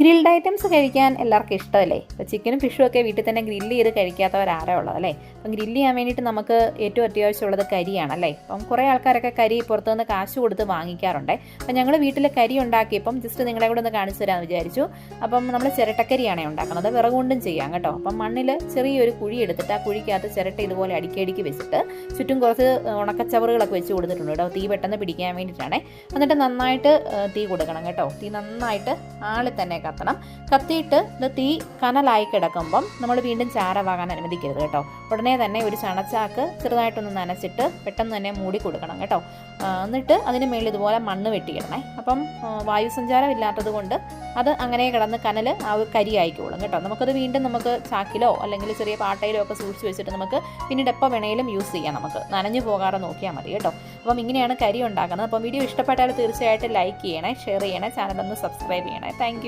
Grilled items കഴിക്കാൻ എല്ലാവർക്കും ഇഷ്ടമല്ലേ? ഇപ്പോൾ ചിക്കനും ഫിഷും ഒക്കെ വീട്ടിൽ തന്നെ ഗ്രില്ല് ചെയ്ത് കഴിക്കാത്തവരാരേ ഉള്ളത് അല്ലേ? അപ്പം ഗ്രില്ല് ചെയ്യാൻ വേണ്ടിയിട്ട് നമുക്ക് ഏറ്റവും അത്യാവശ്യമുള്ളത് കരിയാണ് അല്ലേ അപ്പം കുറേ ആൾക്കാരൊക്കെ കരി പുറത്തുനിന്ന് കാശ് കൊടുത്ത് വാങ്ങിക്കാറുണ്ട്. അപ്പം ഞങ്ങൾ വീട്ടിൽ കരി ഉണ്ടാക്കിയപ്പം ജസ്റ്റ് നിങ്ങളെ കൂടെ ഒന്ന് കാണിച്ചു തരാമെന്ന് വിചാരിച്ചു. അപ്പം നമ്മൾ ചിരട്ടക്കരിയാണ് ഉണ്ടാക്കുന്നത്. വിറക് കൊണ്ടും ചെയ്യാം കേട്ടോ. അപ്പം മണ്ണിൽ ചെറിയൊരു കുഴി എടുത്തിട്ട് ആ കുഴിക്കകത്ത് ചിരട്ട ഇതുപോലെ അടുക്കി അടുക്കി വെച്ചിട്ട് ചുറ്റും കുറച്ച് ഉണക്കച്ചവറുകളൊക്കെ വെച്ച് കൊടുത്തിട്ടുണ്ട് കേട്ടോ. തീ പെട്ടെന്ന് പിടിക്കാൻ വേണ്ടിയിട്ടാണ്. എന്നിട്ട് നന്നായിട്ട് തീ കൊടുക്കണം കേട്ടോ. തീ നന്നായിട്ട് ആളിൽ തന്നെ കത്തണം കത്തിയിട്ട് ഇത് തീ കനലായി കിടക്കുമ്പം നമ്മൾ വീണ്ടും ചാരവാകാൻ അനുവദിക്കരുത് കേട്ടോ. ഉടനെ തന്നെ ഒരു ചണച്ചാക്ക് ചെറുതായിട്ടൊന്ന് നനച്ചിട്ട് പെട്ടെന്ന് തന്നെ മൂടി കൊടുക്കണം കേട്ടോ. എന്നിട്ട് അതിന് മേളിൽ ഇതുപോലെ മണ്ണ് വെട്ടിയിടണേ. അപ്പം വായുസഞ്ചാരം ഇല്ലാത്തത് കൊണ്ട് അത് അങ്ങനെ കിടന്ന് കനൽ ആ ഒരു കരി ആയിക്കോളും കേട്ടോ. നമുക്കത് വീണ്ടും നമുക്ക് ചാക്കിലോ അല്ലെങ്കിൽ ചെറിയ പാട്ടയിലോ ഒക്കെ സൂക്ഷിച്ച് വെച്ചിട്ട് നമുക്ക് പിന്നീട് എപ്പോൾ വേണേലും യൂസ് ചെയ്യാം നമുക്ക്. നനഞ്ഞു പോകാതെ നോക്കിയാൽ മതി കേട്ടോ. അപ്പം ഇങ്ങനെയാണ് കരി ഉണ്ടാക്കുന്നത്. അപ്പം വീഡിയോ ഇഷ്ടപ്പെട്ടാൽ തീർച്ചയായിട്ടും ലൈക്ക് ചെയ്യണേ ഷെയർ ചെയ്യണേ ചാനൽ ഒന്ന് സബ്സ്ക്രൈബ് ചെയ്യണേ. താങ്ക്